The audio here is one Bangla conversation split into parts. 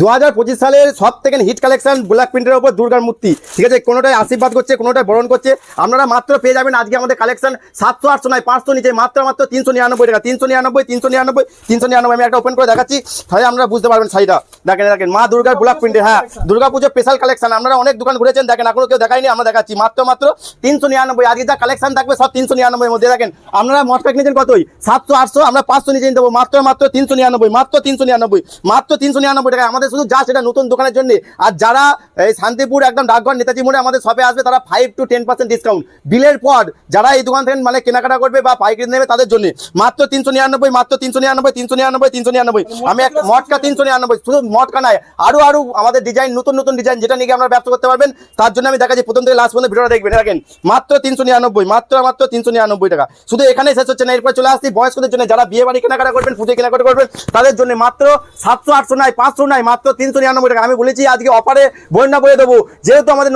দু হাজার পঁচিশ সালের সব থেকে হিট কালেকশন ব্ল্যাক প্রিন্টের ওপর দুর্গার মূর্তি। ঠিক আছে কোনোটাই আশীর্বাদ করছে কোনোটাই বরণ করছে, আপনারা মাত্র পেয়ে যাবেন আজকে আমাদের কালেকশন সাতশো আটশো নয়, পাঁচশো নিচে, মাত্র মাত্র তিনশো নিরানব্বই টাকা, তিনশো নিরানব্বই তিনশো নিরানব্বই তিনশো নিরানব্বই, আমি একটা ওপেন করে দেখাচ্ছি, তাহলে আপনারা বুঝতে পারবেন শাড়িটা। দেখেন দেখেন, মা দুর্গার ব্ল্যাক প্রিন্টে হ্যাঁ দুর্গা পুজো স্পেশাল কালেকশন আপনারা অনেক দোকান ঘুরেছেন, দেখেন, এখনও কেউ দেখায়নি, আমরা দেখাচ্ছি, মাত্র মাত্র তিনশো নিরানব্বই, আজকে যা কালেকশন থাকবে সব তিনশো নিরানব্বই মধ্যে, দেখেন, আপনারা মটপ্যাক নিয়েছেন কতই? সাতশো আটশো, আমরা পাঁচশো নিচে দেবো, মাত্র মাত্র তিনশো নিরানব্বই, মাত্র তিনশো নিরানব্বই, মাত্র তিনশো নিরানব্বই টাকা আমাদের শুধু যা সেটা নতুন দোকানের জন্য। আর যারা এই শান্তিপুর একদম ডাকঘর নেতাজি মোড়ে আমাদের শপে আসবে তারা five to ten percent discount বিলের পর যারা এই দোকান থেকে মানে কেনাকাটা করবে বা পাইকারি নেবে তাদের জন্য। মাত্র তিনশো নিরানব্বই মাত্র তিনশো নিরানব্বই তিনশো নিরানব্বই তিনশো নিরানব্বই। আমি এক মটকা তিনশো নিরানব্বই। শুধু মটকা নয় আরও আরও আমাদের ডিজাইন নতুন নতুন ডিজাইন যেটা নিয়ে আপনারা ব্যবসা করতে পারবেন তার জন্য আমি দেখাচ্ছি প্রথম থেকে লাস্ট পর্যন্ত ভিডিওটা দেখবেন। দেখেন মাত্র তিনশো নিরানব্বই মাত্র মাত্র তিনশো নিরানব্বই টাকা। শুধু এখানে শেষ হচ্ছে না এরপর চলে আসছি বয়স্কদের জন্য। যারা বিয়ে বাড়ি কেনাকাটা করবেন পুজো কেনাকাটা করবেন তাদের জন্য মাত্র সাতশো আটশো নয় পাঁচশো নয় মাত্র তিনশো নিরানব্বই টাকা। আমি বলেছি, আজকে অফারে বন্যা বলে দেবো। যেহেতু আমাদের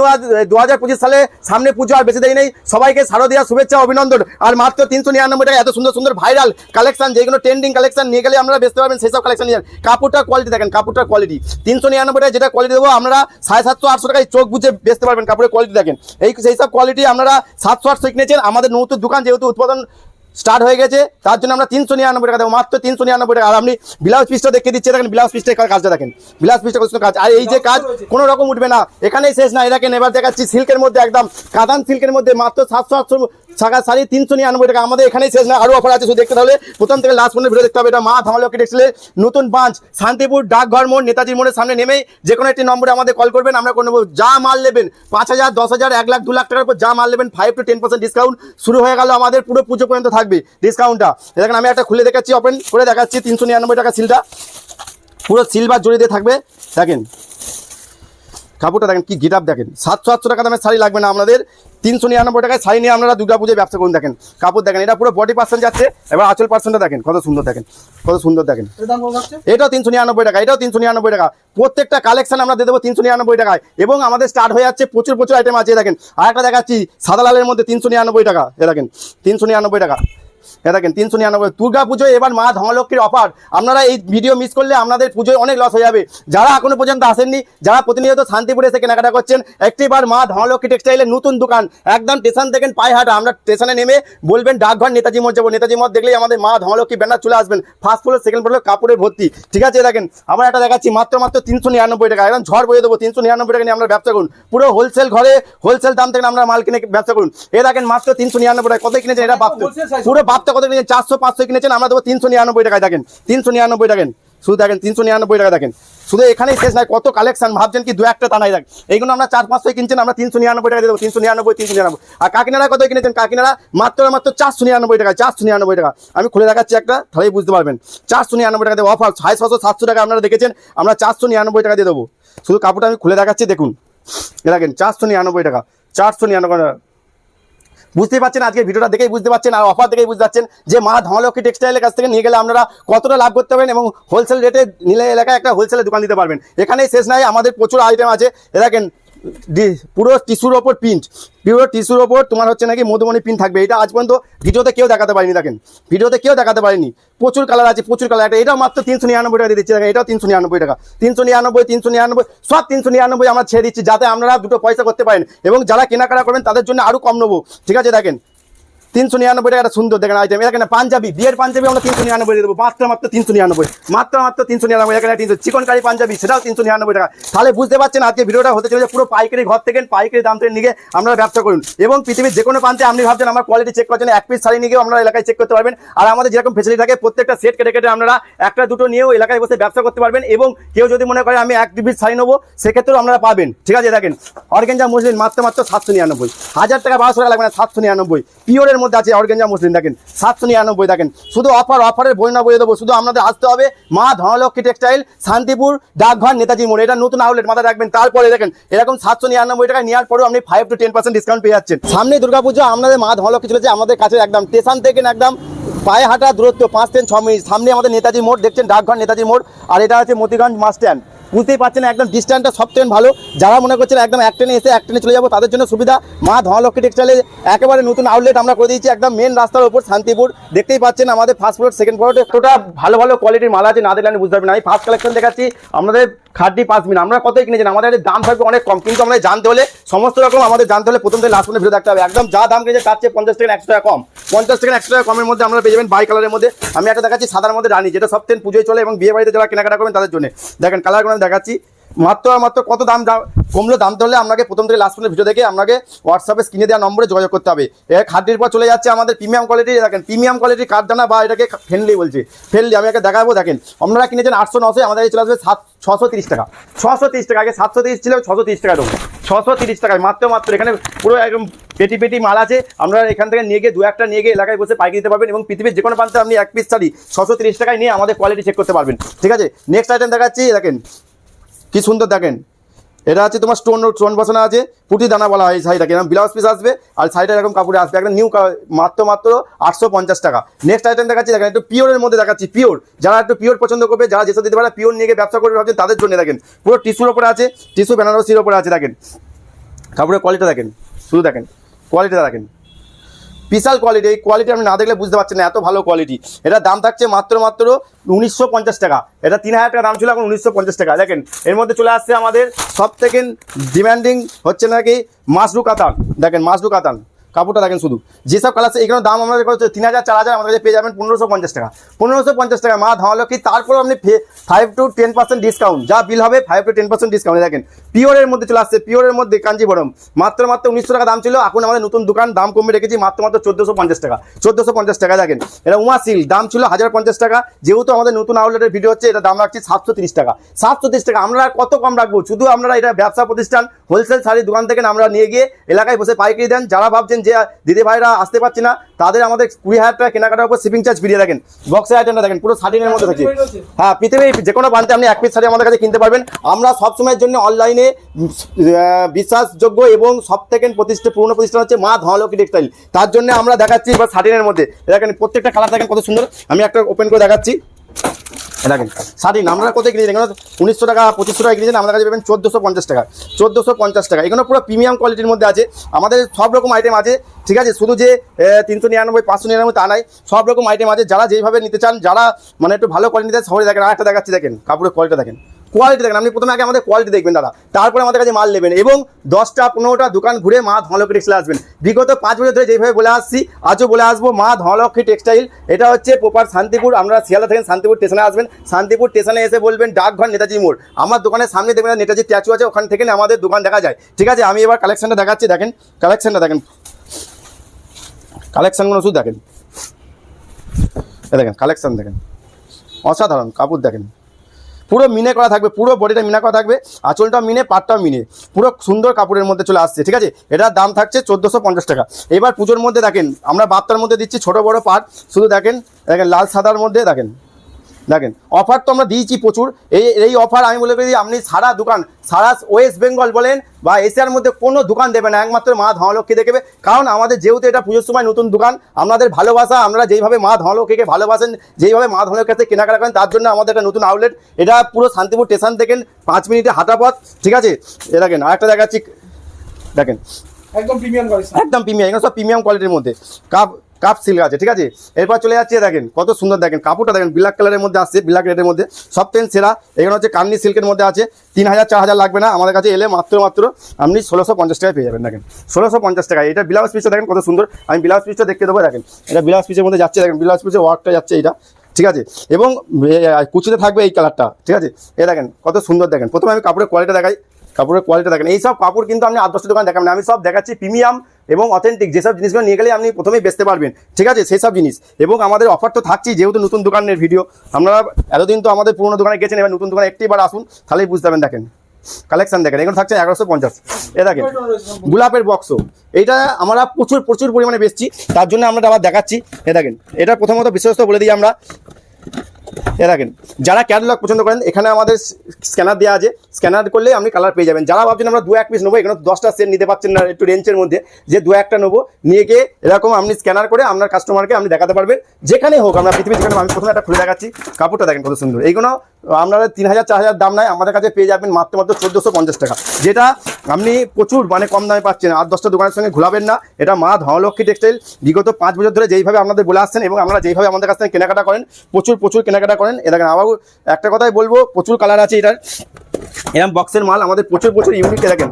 দু হাজার পঁচিশ সালে সামনে পুজো আর বেশি দেরি নেই, সবাইকে শারদীয়া শুভেচ্ছা, অভিনন্দন। আর মাত্র তিনশো নিরানব্বই টাকা এত সুন্দর সুন্দর ভাইরাল কালেকশন যেগুলো ট্রেন্ডিং কালেকশন নিয়ে গেলে আপনারা বেচতে পারবেন সেই সব কালেকশন নিয়ে। কাপড়টার কোয়ালিটি দেখেন, কাপড়টার কোয়ালিটি তিনশো নিরানব্বই টাকা যেটা কোয়ালিটি দেবো আমরা সাড়ে সাতশো আটশো টাকায় চোখ বুঝে বেচতে পারবেন কাপড়ের কোয়ালিটি দেখেন। এই সেই সব কোয়ালিটি আপনারা সাতশো আটশো কিনেছেন। আমাদের নতুন দোকান যেহেতু উৎপাদন স্টার্ট হয়ে গেছে। তার জন্য আমরা তিনশো নিরানব্বই টাকা দেবো। মাত্র তিনশো নিরানব্বই টাকা। আর আপনি ব্লাউজ পিসটা দেখে দিচ্ছে। দেখেন, ব্লাউজ পিসটা কাজটা দেখেন। ব্লাউজ পিসটা কত কাজ। আর এই যে কাজ, কোনো রকম উঠবে না। এখানেই শেষ না। এটাকে নেবার দেখাচ্ছি। সিল্কের মধ্যে একদম, কাদান সিল্কের মধ্যে মাত্র সাতশো আটশো টাকা শাড়ি তিনশো নিরানব্বই টাকা আমাদের এখানেই শেষ না আরও অফার আছে, শুধু দেখতে তাহলে। প্রথম থেকে লাস্ট পর্যন্ত ভিডিও দেখতে হবে, এটা মা ধামালকি টেক্সটাইলের নতুন ব্রাঞ্চ শান্তিপুর, ডাকঘর মোড়, নেতাজি মোড়ের সামনে নেমেই যে কোনো একটি নম্বরে আমাদের কল করবেন, আমরা করে নেব, যা মাল নেবেন, পাঁচ হাজার, দশ হাজার, এক লাখ, দু লাখ টাকার উপর যা মাল নেবেন five to ten percent discount শুরু হয়ে গেল আমাদের, পুরো পুজো পর্যন্ত থাকবে ডিসকাউন্টটা দেখেন, আমি একটা খুলে দেখাচ্ছি ওপেন করে দেখাচ্ছি, তিনশো নিরানব্বই টাকা সিলটা পুরো সিলভার জড়িয়ে দিয়ে থাকবে, দেখেন। কাপড়টা দেখেন কি গিটাপ দেখেন। সাতশো আটশো টাকা দামের শাড়ি লাগবে না আপনাদের। তিনশো নিরানব্বই টাকায় শাড়ি নিয়ে আপনারা দুর্গা পুজোয় ব্যবসা করুন দেখেন। কাপড় দেখেন এটা পুরো বডি পার্সেন্ট যাচ্ছে এবার আঁচল পার্সেন্টটা দেখেন কত সুন্দর দেখেন কত সুন্দর দেখেন। এটাও তিনশো নিরানব্বই টাকা এটাও তিনশো নিরানব্বই টাকা। প্রত্যেকটা কালেকশন আমরা দিয়ে দেবো তিনশো নিরানব্বই টাকায় এবং আমাদের স্টার্ট হয়ে যাচ্ছে প্রচুর প্রচুর আইটেম আছে দেখেন। আর একটা দেখাচ্ছি সাদা লালের মধ্যে তিনশো নিরানব্বই টাকা এ দেখেন তিনশো নিরানব্বই টাকা। এ দেখেন তিনশো নিরানব্বই। দুর্গা পুজোয় এবার মা ধনলক্ষ্মীর অফার। আপনারা এই ভিডিও মিস করলে আপনাদের পুজোয় অনেক লস হয়ে যাবে। যারা এখনও পর্যন্ত আসেননি যারা প্রতিনিয়ত শান্তিপুরে এসে কেনাকাটা করছেন একটিবার মা ধনলক্ষ্মী টেক্সটাইলের নতুন দোকান একদম স্টেশন থেকে পায়হাটা। আমরা স্টেশনে নেমে বলবেন ডাকঘর নেতাজি মোড় যাব। নেতাজি মোড় দেখলেই আমাদের মা ধনলক্ষ্মী ব্যানার চলে আসবেন। ফার্স্ট ফ্লোর সেকেন্ড ফ্লোর কাপড়ে ভর্তি। ঠিক আছে দেখেন আমরা একটা দেখাচ্ছি মাত্র মাত্র তিনশো নিরানব্বই টাকা। একদম ঝড় বয়ে দেবো। তিনশো নিরানব্বই টাকা নিয়ে আমরা ব্যবসা করুন। পুরো হোলসেল ঘরে হোলসেল দাম থেকে আমরা মাল কিনে ব্যবসা করুন। এ দেখেন মাত্র তিনশো নিরানব্বই টাকা। কত কিনেছেন? এটা পুরো বাপ্তা কত কিনেছেন? চারশো, পাঁচশো কিনেছেন? আমরা দেবো তিনশো নিরানব্বই টাকায় দেখেন। তিনশো নিরানব্বই টাকেন শুধু দেখেন, তিনশো নিরানব্বই টাকা দেখেন। শুধু এখানেই শেষ নাই কত কালেকশন ভাবছেন কি? দু একটা তা নাই এইগুলো আমরা চার, পাঁচশো কিনছেন, আমরা তিনশো নিরানব্বই টাকা দেবো। তিনশো নিরানব্বই তিনশো নিরানব্বই। আর কাকিনারা কত কিনেছেন? কাকিনারা মাত্র মাত্র চারশো নিরানব্বই টাকা চারশো নিরানব্বই টাকা। আমি খুলে দেখাচ্ছি একটা, তাহলেই বুঝতে পারবেন। চারশো নিরানব্বই টাকা দেবো অফার সাড়ে ছশো, সাতশো টাকা আপনারা দেখেছেন, আমরা চারশো নিরানব্বই টাকা দিয়ে দেবো। শুধু কাপড়টা আমি খুলে দেখাচ্ছি, দেখুন। দেখেন, চারশো নিরানব্বই টাকা, চারশো নিরানব্বই টাকা। বুঝতেই পারছেন আজকে ভিডিওটা দেখেই বুঝতে পারছেন আর অফার দেখেই বুঝতে পারছেন যে মা ধনলক্ষ্মী টেক্সটাইলের কাছ থেকে নিয়ে গেলে আপনারা কতটা লাভ করতে পারবেন এবং হোলসেল রেটে নিলে এলাকায় একটা হোলসেলের দোকান দিতে পারবেন। এখানেই শেষ নাই, আমাদের প্রচুর আইটেম আছে। দেখেন পুরো টিস্যুর ওপর প্রিন্ট পুরো টিস্যুর ওপর তোমার হচ্ছে নাকি মধুমণি প্রিন্ট থাকবে। এটা আজ পর্যন্ত ভিডিওতে কেউ দেখাতে পারেনি, দেখেন। ভিডিওতে কেউ দেখাতে পারেনি। প্রচুর কালার আছে, প্রচুর কালার একটা এটাও মাত্র তিনশো নিরানব্বই টাকা দিচ্ছি। দেখেন, এটাও তিনশো নিরানব্বই টাকা। তিনশো নিরানব্বই তিনশো নিরানব্বই, সব তিনশো নিরানব্বই আমরা ছেড়ে দিচ্ছি, যাতে আপনারা দুটো পয়সা করতে পারেন। এবং যারা কেনাকাটা করবেন, তাদের জন্য আরও কম নেব। ঠিক আছে, দেখেন। তিনশো নিরানব্বই টাকা একটা সুন্দর, দেখেন আইটেম এখানে পাঞ্জাবি, বিয়ের পাঞ্জাবি আমরা তিনশো নিরানব্বই দেবো। মাত্র মাত্র তিনশো নিরানব্বই। মাত্র মাত্র তিনশো নিরানব্বই এখানে তিনশো চিকন কারি পাঞ্জাবি, সেটাও তিনশো নিরানব্বই টাকা। তাহলে বুঝতে পারছেন আজকে ভিডিওটা হতে চলেছে পুরো পাইকারি ঘর থেকে, পাইকারি দাম থেকে নিয়ে আমরা ব্যবসা করুন। এবং পৃথিবীর যে কোনো প্রান্তে আপনি ভাবছেন আমার কোয়ালিটি চেক করছেন এক পিস শাড়ি নিয়েও আমরা এলাকায় চেক করতে পারবেন। আর আমাদের যেরকম ফেসিলিটি থাকে, প্রত্যেকটা সেট কেটে কেটে আপনারা একটা দুটো নিয়েও এলাকায় বসে ব্যবসা করতে পারবেন। এবং কেউ যদি মনে করে আমি এক দু পিস শাড়ি নেব, সেক্ষেত্রেও আপনারা পাবেন। ঠিক আছে, দেখেন। অর্গেঞ্জা মুসলিম, মাত্র মাত্র সাতশো নিরানব্বই। হাজার টাকা বারোশো টাকা লাগবে না, সাতশো নিরানব্বই। পিওরের মধ্যে আছে অর্গেঞ্জা মুসলিম, দেখেন, সাতশো নিরানব্বই, দেখেন, শুধু অফার অফারের বই না বইয়ে দেবো, শুধু আপনাদের আসতে হবে, মা ধনলক্ষ্মী টেক্সটাইল শান্তিপুর, ডাকঘর, নেতাজি মোড়, এটা নতুন আউটলেট মাথায় রাখবেন। তারপরে দেখেন, এরকম সাতশো নিরানব্বই টাকা নেওয়ার পরেও আপনি five to ten percent discount পেয়ে যাচ্ছেন। সামনে দুর্গাপুজো আমাদের মা ধনলক্ষ্মী চলেছে আমাদের কাছে একদম, স্টেশন থেকে একদম পায়ে হাঁটা দূরত্ব, পাঁচ থেকে ছ মিনিট। সামনে আমাদের নেতাজি মোড়, দেখছেন, ডাকঘর, নেতাজি মোড়, আর এটা হচ্ছে মতিগঞ্জ বাস স্ট্যান্ড বুঝতেই পারছেন একদম ডিস্ট্যান্সটা সব থেকে ভালো। যারা মনে করছেন একদম এক ট্রেনে এসে এক ট্রেনে চলে যাব, তাদের জন্য সুবিধা। মা ধনলক্ষ্মী টেক্সটাইলে একেবারে নতুন আউটলেট আমরা করে দিয়েছি, একদম মেন রাস্তার ওপর শান্তিপুর। দেখতেই পাচ্ছেন আমাদের ফার্স্ট ফ্লোর সেকেন্ড ফ্লোর টোটা ভালো ভালো কোয়ালিটির মাল আছে, না দেখলে আমি বুঝতে পারবেন। আমি ফার্স্ট কালেকশন দেখাচ্ছি আমাদের খাড্ডি পাঁচ মিনিট। আমরা কতই কিনেছেন আমাদের দাম থাকবে অনেক কম। কিন্তু আমরা জানতে হলে, সমস্ত রকম আমাদের জানতে হলে প্রথম থেকে লাস্ট পর্যন্ত ভিডিও দেখতে হবে। একদম যা দাম কিনেছে তার চেয়ে পঞ্চাশ টাকা একশো টাকা কম। পঞ্চাশ টাকা একশো টাকা কমের মধ্যে আমরা পেয়ে যাবেন বাই কালারের মধ্যে। আমি একটা দেখাচ্ছি সাদার মধ্যে রানি, যেটা সব থেকে পুজোয় চলে এবং বিয়ে বাড়িতে যারা কেনাকাটা করবেন তাদের জন্য। দেখেন কালারগুলো আমি দেখাচ্ছি। মাত্র আর মাত্র কত দাম কমলো দাম হলে আপনাকে প্রথম থেকে লাস্ট পর্যন্ত ভিডিও দেখে আপনাকে হোয়াটসঅ্যাপে স্ক্রিনে দেওয়া নম্বরে যোগাযোগ করতে হবে। এ খাদ্যের পর চলে যাচ্ছে আমাদের প্রিমিয়াম কোয়ালিটি দেখেন প্রিমিয়াম কোয়ালিটির কাঠদানা বা এটাকে ফ্রেন্ডলি বলছে। ফ্রেন্ডলি আমি একটা দেখাবো, দেখেন, আপনারা কিনেছেন আটশো নশো, আমাদের চলে আসবে সাত, ছশো তিরিশ টাকা। ছশো তিরিশ টাকা, আগে সাতশো তিরিশ ছিল, ছশো তিরিশ টাকা দেবো। ছশো তিরিশ টাকায়, মাত্র মাত্র, এখানে পুরো একদম পেটি পেটি মাল আছে। আমরা এখান থেকে নিয়ে গিয়ে, দু একটা নিয়ে গিয়ে এলাকায় বসে পাইকারি দিতে পারবেন এবং পৃথিবীর যে কোনো প্রান্তে আপনি এক পিস শাড়ি, ছশো তিরিশ টাকায় নিয়ে আমাদের কোয়ালিটি চেক করতে পারবেন। ঠিক আছে? নেক্সট আইটেম দেখাচ্ছি, দেখেন কি সুন্দর দেখেন। এটা আছে তোমার স্টোন স্টোন বসানো আছে, পুটি দানা বলা হয় শাড়িটাকে। এরকম ব্লাউজ পিস আসবে আর শাড়িটা এরকম কাপড়ে আসবে। একটা নিউ মাত্র মাত্র আটশো পঞ্চাশ টাকা। নেক্সট আইটেম দেখাচ্ছি, দেখেন, একটু পিওরের মধ্যে দেখাচ্ছি পিওর যারা একটু পিওর পছন্দ করবে, যারা যেসব দিতে পারে পিওর নিয়ে ব্যবসা করবে ভাবছেন, তাদের জন্য দেখেন, পুরো টিস্যুর ওপরে আছে টিস্যু বেনারসির ওপরে আছে, দেখেন। কাপড়ের কোয়ালিটি দেখেন, শুধু দেখেন কোয়ালিটিটা দেখেন। বিশাল কোয়ালিটি এই কোয়ালিটি আপনি না দেখলে বুঝতে পারছেন না, এত ভালো কোয়ালিটি এটা দাম থাকছে মাত্র মাত্র উনিশশো পঞ্চাশ টাকা। এটা তিন হাজার টাকা, দাম ছিল এখন উনিশশো পঞ্চাশ টাকা। দেখেন, এর মধ্যে চলে আসছে আমাদের সব থেকে ডিম্যান্ডিং হচ্ছে নাকি মাসরু কাতান। দেখেন মাসরু কাতান। কাপড়টা দেখেন শুধু। যেসব কালার আছে, এখানে দাম আমাদের হচ্ছে তিন হাজার, চার হাজার আমাদের কাছে পেয়ে যাবেন পনেরোশো পঞ্চাশ টাকা। পনেরোশো পঞ্চাশ টাকা, মা ধাওয়া কি? তারপর আপনি five to ten percent discount যা বিল হবে five to ten percent discount দেখেন। পিওরের মধ্যে চলে আসছে পিওরের মধ্যে কাঞ্জিবরম মাত্র মাত্র উনিশশো টাকা দাম ছিল, এখন আমাদের নতুন দোকান, দাম কমে রেখেছি, মাত্র মাত্র চোদ্দোশো পঞ্চাশ টাকা। চোদ্দোশো পঞ্চাশ টাকা, দেখেন। এটা উমা সিল দাম ছিল হাজার পঞ্চাশ টাকা, যেহেতু আমাদের নতুন আউটলেটের ভিডিও হচ্ছে এটা দাম রাখছি সাতশো তিরিশ টাকা। সাতশো তিরিশ টাকা, আমরা কত কম রাখব? শুধু আমরা এটা ব্যবসা প্রতিষ্ঠান হোলসেল শাড়ির দোকান থেকে আমরা নিয়ে গিয়ে এলাকায় বসে পাইকারি দেন। যারা ভাবছেন যে দিদি ভাইরা আসতে পারছি না, তাদের আমাদের কুড়ি হাজার টাকা কেনাকাটার উপর শিপিং চার্জ ফিরিয়ে দেখেন। বক্সের আইটেমটা দেখেন, পুরো শাড়ির মধ্যে থাকছে হ্যাঁ পৃথিবীর যে কোনো প্রান্তে আপনি এক পিস শাড়ি আমাদের কাছে কিনতে পারবেন। আমরা সবসময়ের জন্য অনলাইনে বিশ্বাসযোগ্য এবং সব থেকে প্রতিষ্ঠা পুরনো প্রতিষ্ঠান হচ্ছে মা ধনলক্ষ্মী টেক্সটাইল তার জন্য আমরা দেখাচ্ছি এবার শাড়ির মধ্যে। দেখেন, প্রত্যেকটা কালার দেখেন কত সুন্দর। আমি একটা ওপেন করে দেখাচ্ছি। দেখেন স্বাধীন আমরা কোথায় কিনেছেন এখানে উনিশশো টাকা, পঁচিশশো টাকা কিনেছেন, আমাদের কাছে পাবেন চোদ্দোশো পঞ্চাশ টাকা। চোদ্দোশো পঞ্চাশ টাকা। এখানে পুরো প্রিমিয়াম কোয়ালিটির মধ্যে আছে। আমাদের সব রকম আইটেম আছে, ঠিক আছে? শুধু যে তিনশো নিরানব্বই, পাঁচশো নিরানব্বই তা নাই, সব রকম আইটেম আছে। যারা যেভাবে নিতে চান, যারা মানে একটু ভালো কোয়ালিটি শহরে দেখেন, আর একটা দেখাচ্ছি, দেখেন, কাপড়ের কোয়ালিটি দেখেন। কোয়ালিটি দেখেন, আপনি প্রথমে আগে আমাদের কোয়ালিটি দেখবেন, দাদা। তারপরে আমাদের কাছে মাল নেবেন এবং দশটা, পনেরোটা দোকান ঘুরে মা ধনলক্ষ্মী টেক্সটাইল আসবেন। বিগত পাঁচ বছর ধরে যেভাবে বলে আসছি, আজও বলে আসব, মা ধনলক্ষ্মী টেক্সটাইল এটা হচ্ছে প্রপার শান্তিপুর, আমরা শিয়ালদা থেকে শান্তিপুর স্টেশনে আসবেন। শান্তিপুর স্টেশনে এসে বলবেন, ডাকঘর নেতাজি মোড়। আমার দোকানের সামনে দেখবেন নেতাজি স্ট্যাচু আছে, ওখান থেকে আমাদের দোকান দেখা যায়। ঠিক আছে, আমি এবার কালেকশনটা দেখাচ্ছি, দেখেন। কালেকশনটা দেখেন। কালেকশনগুলো শুধু দেখেন। দেখেন কালেকশন দেখেন। অসাধারণ, কাপড় দেখেন। পুরো মিনে করা থাকবে, পুরো বডিটা মিনা করা থাকবে আঁচলটা মিনে, পাটটাও মিনে, পুরো সুন্দর কাপড়ের মধ্যে চলে আসছে, ঠিক আছে? এটার দাম থাকছে চোদ্দোশো টাকা। এবার পুজোর মধ্যে দেখেন, আমরা বাপ্তার মধ্যে দিচ্ছি ছোট বড় পাট, শুধু দেখেন দেখেন লাল সাদার মধ্যে দেখেন। দেখেন অফার তো আমরা দিয়েছি প্রচুর। এই এই অফার আমি বলে করি আপনি সারা দোকান সারা ওয়েস্ট বেঙ্গল বলেন বা এশিয়ার মধ্যে কোনো দোকান দেবে না একমাত্র মা ধনলক্ষ্মী দেখবে কারণ আমাদের যেহেতু এটা পুজোর সময় নতুন দোকান আপনাদের ভালোবাসা আমরা যেইভাবে মা ধনলক্ষ্মীকে ভালোবাসেন যেইভাবে মা ধনলক্ষ্মীর কাছে কেনাকাটা করেন তার জন্য আমাদের একটা নতুন আউটলেট এটা পুরো শান্তিপুর স্টেশন থেকে পাঁচ মিনিটে হাঁটা পথ ঠিক আছে? এ দেখেন আরেকটা দেখাচ্ছি। দেখেন। একদম প্রিমিয়াম একদম প্রিমিয়াম এগুলো সব প্রিমিয়াম কোয়ালিটির মধ্যে। কাপ কাপ সিল্ক আছে, ঠিক আছে? এরপর চলে যাচ্ছে, দেখেন, কত সুন্দর দেখেন, কাপড়টা দেখেন ব্ল্যাক কালারের মধ্যে আসছে ব্ল্যাক রেডের মধ্যে, সব থেকে সেরা। এখানে হচ্ছে কান্নি সিল্কের মধ্যে আছে তিন হাজার চার হাজার লাগবে না, আমাদের কাছে এলে মাত্র মাত্র আপনি ষোলোশো পঞ্চাশ টাকায় পেয়ে যাবেন, দেখেন। ষোলোশো পঞ্চাশ টাকা এটা ব্লাউজ পিসটা দেখেন কত সুন্দর, আমি ব্লাউজ পিসটা দেখতে দেবো, দেখেন। এটা ব্লাউজ পিসের মধ্যে যাচ্ছে, দেখেন ব্লাউজ পিসের ওয়ার্কটা যাচ্ছে এটা ঠিক আছে? এবং কুচিতে থাকবে এই কালারটা ঠিক আছে? এ দেখেন, কত সুন্দর দেখেন। প্রথমে আমি কাপড়ের কোয়ালিটি দেখাই কাপড়ের কোয়ালিটি দেখেন। এই সব কাপড় কিন্তু আপনি দশটা দোকান দেখাবেন আমি সব দেখাচ্ছি প্রিমিয়াম এবং অথেন্টিক যেসব জিনিসগুলো নিয়ে গেলে আপনি প্রথমেই বেচতে পারবেন। ঠিক আছে? সেই সব জিনিস। এবং আমাদের অফার তো থাকছেই, যেহেতু নতুন দোকানের ভিডিও আপনারা এতদিন তো আমাদের পুরোনো দোকানে গেছেন, এবার নতুন দোকানে একটিবার আসুন, তাহলেই বুঝতে পারবেন। দেখেন কালেকশন দেখেন, এগুলো থাকছে এগারোশো পঞ্চাশ। এ দেখেন, গোলাপের বক্সও এইটা আমরা প্রচুর প্রচুর পরিমাণে বেচছি। তার জন্য আমরা আবার দেখাচ্ছি। এ দেখেন, এটা প্রথমত বিশেষত বলে দিই আমরা। এ দেখেন, যারা ক্যাটালগ পছন্দ করেন, এখানে আমাদের স্ক্যানার দেওয়া আছে। স্ক্যানার করলে আপনি কালার পেয়ে যাবেন। যারা ভাবছেন আমরা দু এক পিস নেব, এখানে দশটা সেট নিতে পারছেন না একটু রেঞ্জের মধ্যে, যে দু একটা নেব, নিয়ে গিয়ে এরকম আপনি স্ক্যানার করে আপনার কাস্টমারকে আপনি দেখাতে পারবেন। যেখানে হোক, আমরা পৃথিবী যেখানে আমি প্রথমে একটা খুলে দেখাচ্ছি। কাপড়টা দেখেন কত সুন্দর। এইগুলো আপনারা তিন হাজার, চার হাজার দাম নাই, আমাদের কাছে পেয়ে যাবেন মাত্র মাত্র চোদ্দোশো পঞ্চাশ টাকা। যেটা আপনি প্রচুর মানে কম দামে পাচ্ছেন আর দশটা দোকানের সঙ্গে ঘোরাবেন না। এটা মা ধনলক্ষ্মী টেক্সটাইল বিগত পাঁচ বছর ধরে যেইভাবে আপনাদের বলে আসছেন এবং আমরা যেইভাবে আমাদের কাছ থেকে কেনাকাটা করেন, প্রচুর প্রচুর কেনাকাটা করেন। এ দেখেন আবার একটা কথাই বলব, প্রচুর কালার আছে এটার। এরকম বক্সের মাল আমাদের প্রচুর প্রচুর ইউনিট দেখেন।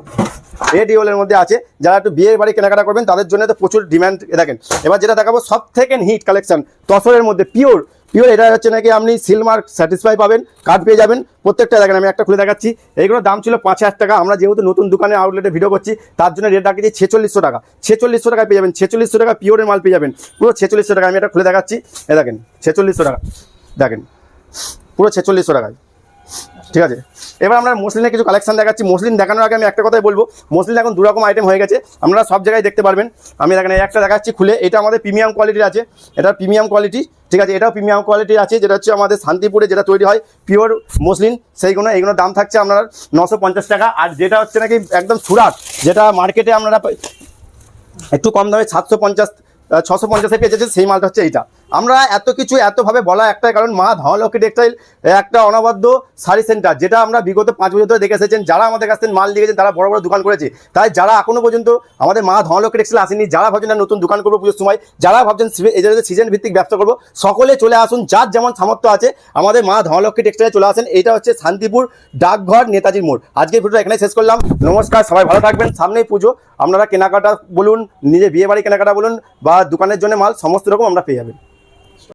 রেড ইউলের মধ্যে আছে। যারা একটু বিয়ের বাড়ি কেনাকাটা করবেন, তাদের জন্য তো প্রচুর ডিমান্ড দেখেন। এবার যেটা দেখাবো সব থেকে হিট কালেকশন তসরের মধ্যে পিওর পিওর এটা হচ্ছে নাকি আপনি সিলমার্ক স্যাটিসফাই পাবেন কার্ড পেয়ে যাবেন। প্রত্যেকটা দেখেন, আমি একটা খুলে দেখাচ্ছি। এইগুলোর দাম ছিল পাঁচ হাজার টাকা। আমরা যেহেতু নতুন দোকানে আউটলেটে ভিডিও করছি, তার জন্য রেট রাখছি ছেচল্লিশশো টাকা। ছেচল্লিশশো টাকা পেয়ে যাবেন। ছেচল্লিশশো টাকা পিওরের মাল পেয়ে যাবেন। পুরো ছেচল্লিশশো টাকা, আমি এটা খুলে দেখাচ্ছি। এ দেখেন, ছেচল্লিশশো টাকা। দেখেন, পুরো ছেচল্লিশশো টাকায়। ঠিক আছে? এবার আমরা মসলিনের কিছু কালেকশন দেখাচ্ছি। মসলিন দেখানোর আগে আমি একটা কথাই বলব। মসলিন এখন দুরকম আইটেম হয়ে গেছে। আপনারা সব জায়গায় দেখতে পারবেন। আমি দেখেন একটা দেখাচ্ছি খুলে। এটা আমাদের প্রিমিয়াম কোয়ালিটির আছে। এটা প্রিমিয়াম কোয়ালিটি ঠিক আছে? এটাও প্রিমিয়াম কোয়ালিটির আছে। যেটা হচ্ছে আমাদের শান্তিপুরে যেটা তৈরি হয় পিওর মসলিন, সেইগুলো এইগুলোর দাম থাকছে আপনার নশো পঞ্চাশ টাকা। আর যেটা হচ্ছে নাকি একদম সুরাট, যেটা মার্কেটে আপনারা একটু কম দামে সাতশো পঞ্চাশ ছশো পঞ্চাশে পেয়ে সেই মালটা হচ্ছে এইটা। আমরা এত কিছু এতভাবে বলা একটাই কারণ, মা ধনলক্ষ্মী টেক্সটাইল একটা অনবদ্য শাড়ি সেন্টার যেটা আমরা বিগত পাঁচ বছর ধরে দেখে এসেছেন, যারা আমাদের কাছ থেকে মাল গেছেন তারা বড় বড় দোকান করেছে। তাই যারা এখনও পর্যন্ত আমাদের মা ধনলক্ষ্মী টেক্সটাইল আসেনি, যারা ভাবছেন নতুন দোকান করব পুজোর সময়, যারা ভাবছেন যে সিজন ভিত্তিক ব্যবসা করব, সকলে চলে আসুন, যার যেমন সামর্থ্য আছে, আমাদের মা ধনলক্ষ্মী টেক্সটাইলে চলে আসেন। এটা হচ্ছে শান্তিপুর ডাকঘর নেতাজির মোড়। আজকের ভিডিওটা এখানে শেষ করলাম। নমস্কার, সবাই ভালো থাকবেন, সামনেই পুজো। আপনারা কেনাকাটা বলুন নিজে বিয়ে বাড়ি কেনাকাটা বলুন, বা দোকানের জন্য মাল, সমস্ত রকম আমরা পেয়ে যাবেন।